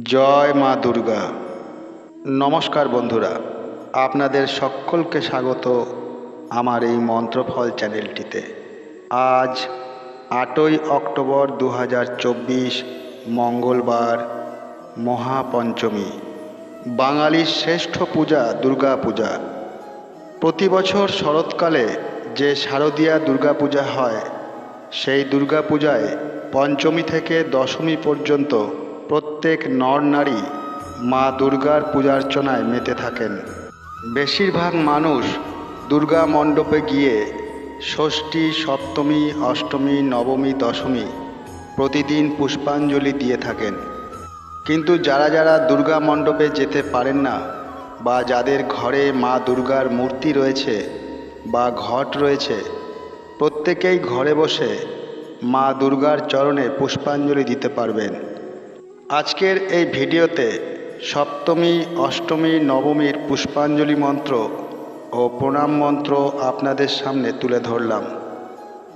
জয় মা দুর্গা। নমস্কার বন্ধুরা, আপনাদের সকলকে স্বাগত আমার এই মন্ত্রফল চ্যানেলটিতে। আজ আটই অক্টোবর দু হাজার চব্বিশ, মঙ্গলবার, মহাপঞ্চমী। বাঙালির শ্রেষ্ঠ পূজা দুর্গা পূজা প্রতি বছর শরৎকালে যে শারদীয়া দুর্গা পূজা হয়, সেই দুর্গা পূজায় পঞ্চমী থেকে দশমী পর্যন্ত প্রত্যেক নর নারী মা দুর্গার পূজার্চনায় মেতে থাকেন। বেশিরভাগ মানুষ দুর্গা মণ্ডপে গিয়ে ষষ্ঠী, সপ্তমী, অষ্টমী, নবমী, দশমী প্রতিদিন পুষ্পাঞ্জলি দিয়ে থাকেন। কিন্তু যারা যারা দুর্গা মণ্ডপে যেতে পারেন না বা যাদের ঘরে মা দুর্গার মূর্তি রয়েছে বা ঘট রয়েছে, প্রত্যেকেই ঘরে বসে মা দুর্গার চরণে পুষ্পাঞ্জলি দিতে পারবেন। আজকের এই ভিডিওতে সপ্তমী, অষ্টমী, নবমীর পুষ্পাঞ্জলি মন্ত্র ও প্রণাম মন্ত্র আপনাদের সামনে তুলে ধরলাম।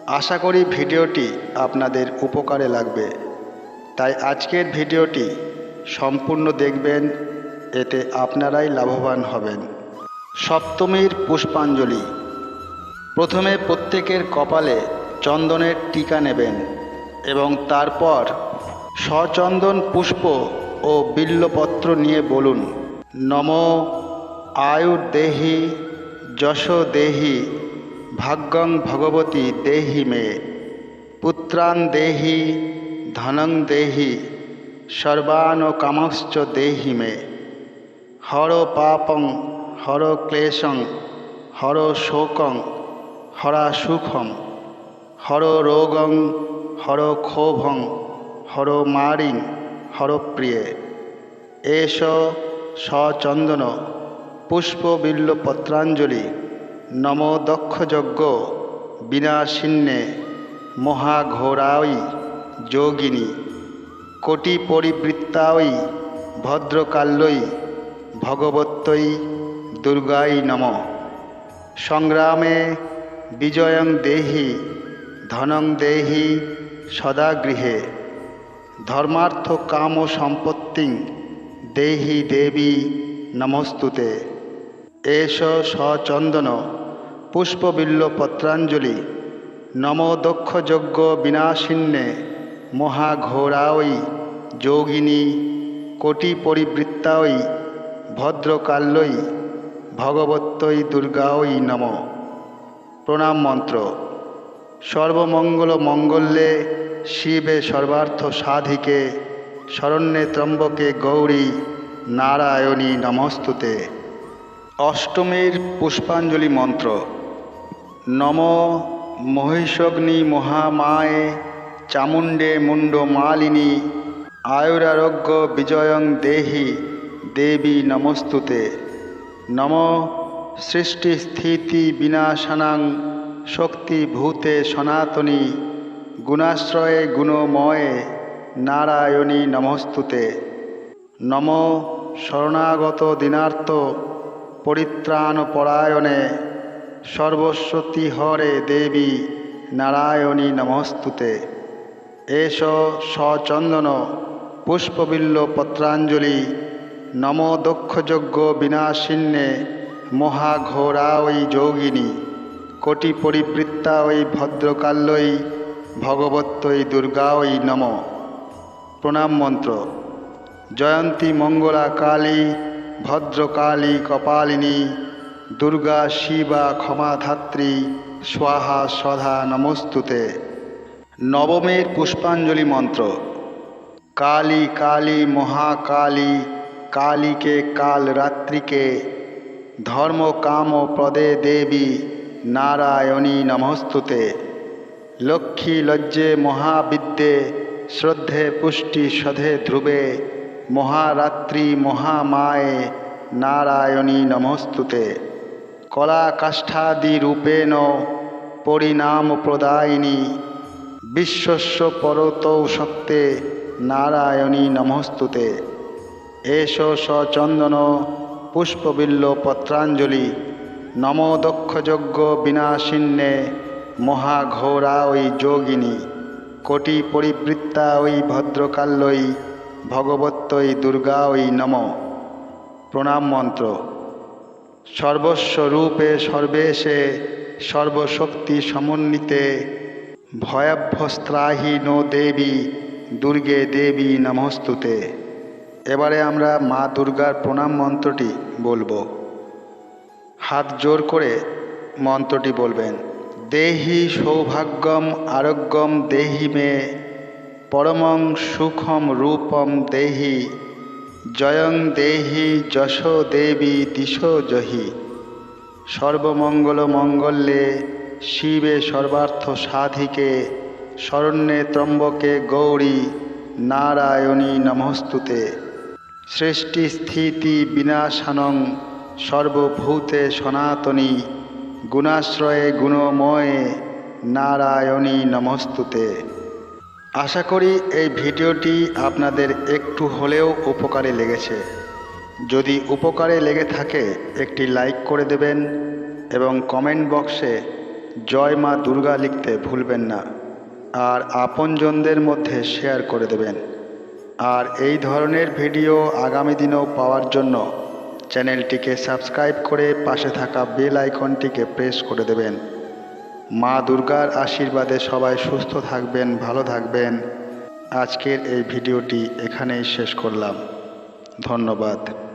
আশা করি ভিডিওটি আপনাদের উপকারে লাগবে। তাই আজকের ভিডিওটি সম্পূর্ণ দেখবেন, এতে আপনারাই লাভবান হবেন। সপ্তমীর পুষ্পাঞ্জলি। প্রথমে প্রত্যেকের কপালে চন্দনের টিকা নেবেন এবং তারপর সচন্দন পুষ্প ও বিল্লপত্র নিয়ে বলুন, নম আয়ুর্দেহি যশ দেহি ভাগ্যং ভগবতী দেহি মে, পুত্রান দেহি ধনং দেহি সর্বান কামশ্চ দেহি মে। হর পাপং, হর ক্লেশং, হর শোকং, হরা সুখং, হর রোগং, হর ক্ষোভং হর মারিং হরপ্রিয়ে। এষ সচন্দন পুষ্পবিল্ল পত্রাঞ্জলি নম দক্ষযজ্ঞ, বিনাশিন্নে, মহাঘোরাই, যোগিনী। কোটি পরিবৃত্তাই ভদ্রকাল্যই, ভগবত্যই, দুর্গাই নম। সংগ্রামে বিজয়ং দেহি, ধনং দেহি সদা গৃহে ধর্মার্থ কাম সম্পত্তিং দেহি দেবী নমস্তুতে। এষ সচন্দন পুষ্পবিল্ল পত্রাঞ্জলি নম দক্ষযজ্ঞ বিনাশিন্নে মহাঘোরাই যোগিনী কোটি পরিবৃত্তাই ভদ্রকাল্যই ভগবত্যই দুর্গাই নম। প্রণাম মন্ত্র। সর্বমঙ্গল মঙ্গলে শিবে সর্বার্থ সাধিকে, শরণ্যে ত্রম্বকে গৌরী নারায়ণী নমস্তুতে। অষ্টমীর পুষ্পাঞ্জলি মন্ত্র। নম মহিষগ্নি মহামায়ে চামুণ্ডে মুণ্ড মালিনী, আয়ুরারোগ্য বিজয়ং দেহি দেবী নমস্তুতে। নম সৃষ্টি স্থিতি বিনাশনাং শক্তিভূতে সনাতনী। গুণাশ্রয়ে গুণময়ে নারায়ণী নমস্তুতে। নম শরণাগত দিনার্থ পরিত্রাণ পরায়ণে সর্বস্বতী হরে দেবী নারায়ণী নমস্তুতে। এষ সচন্দন পুষ্পবিল্ল পত্রাঞ্জলি নম দক্ষযজ্ঞ বিনাশিন্নে মহাঘোরা ওই যোগিনী কোটি পরিবৃত্তা ওই ভদ্রকাল্যই ভগবত্যই দুর্গাওই নম। প্রণাম মন্ত্র। জয়ন্তী মঙ্গলা কালী, ভদ্রকালী কপালিনী, দুর্গা শিবা ক্ষমাধাত্রী, স্বাহা সধা নমস্তুতে। নবমীর পুষ্পাঞ্জলি মন্ত্র। কালী কালী মহাকালী, কালীকে কাল রাত্রিকে। ধর্ম কাম প্রদে দেবী, নারায়ণী নমস্তুতে। লক্ষ্মী লজ্জে মহাবিদ্যে, শ্রদ্ধে পুষ্টি সধে ধ্রুবে, মহারাত্রি মহামায়ে, নারায়ণী নমস্তুতে। কলা কাষ্ঠাদি রূপেণ পরিণাম প্রদায়িনী, বিশ্বস্ব পরতৌ শক্তে নারায়ণী নমস্তুতে। এষ সচন্দন পুষ্পবিল্ল পত্রাঞ্জলি, নম দক্ষযজ্ঞ বিনাশিন্নে মহাঘোরা ওই যোগিনী, কোটি পরিবৃত্তা ওই ভদ্রকাল্যই ভগবত্যই দুর্গাঐ নম। প্রণাম মন্ত্র। সর্বস্বরূপে সর্বেশে সর্বশক্তি সমন্বিতে ভয়াভ্যস্ত্রাহি নো দেবী, দুর্গে দেবী নমস্তুতে। এবারে আমরা মা দুর্গার প্রণাম মন্ত্রটি বলব। হাত জোর করে মন্ত্রটি বলবেন। দেহি সৌভাগ্যম আরোগ্যম দেহি মে, পরমং সুখম রূপম দেহি, জয়ং দেহি যশ দেবী দিশো জহি। সর্বমঙ্গল মঙ্গলে শিবে সর্বার্থ সাধিকে, শরণ্যে ত্রম্বকে গৌরী নারায়ণী নমস্তুতে। সৃষ্টি স্থিতি বিনাশানং, সর্বভূতে সনাতনী গুণাশ্রয়ে গুণময়ে নারায়ণী নমস্তুতে। আশা করি এই ভিডিওটি আপনাদের একটু হলেও উপকারে লেগেছে। যদি উপকারে লেগে থাকে, একটি লাইক করে দেবেন এবং কমেন্ট বক্সে জয় মা দুর্গা লিখতে ভুলবেন না আর আপনজনদের মধ্যে শেয়ার করে দেবেন। আর এই ধরনের ভিডিও আগামী দিনেও পাওয়ার জন্য চ্যানেলটিকে সাবস্ক্রাইব করে পাশে থাকা বেল আইকনটিকে প্রেস করে দেবেন। মা দুর্গার আশীর্বাদে সবাই সুস্থ থাকবেন, ভালো থাকবেন। আজকের এই ভিডিওটি এখানেই শেষ করলাম। ধন্যবাদ।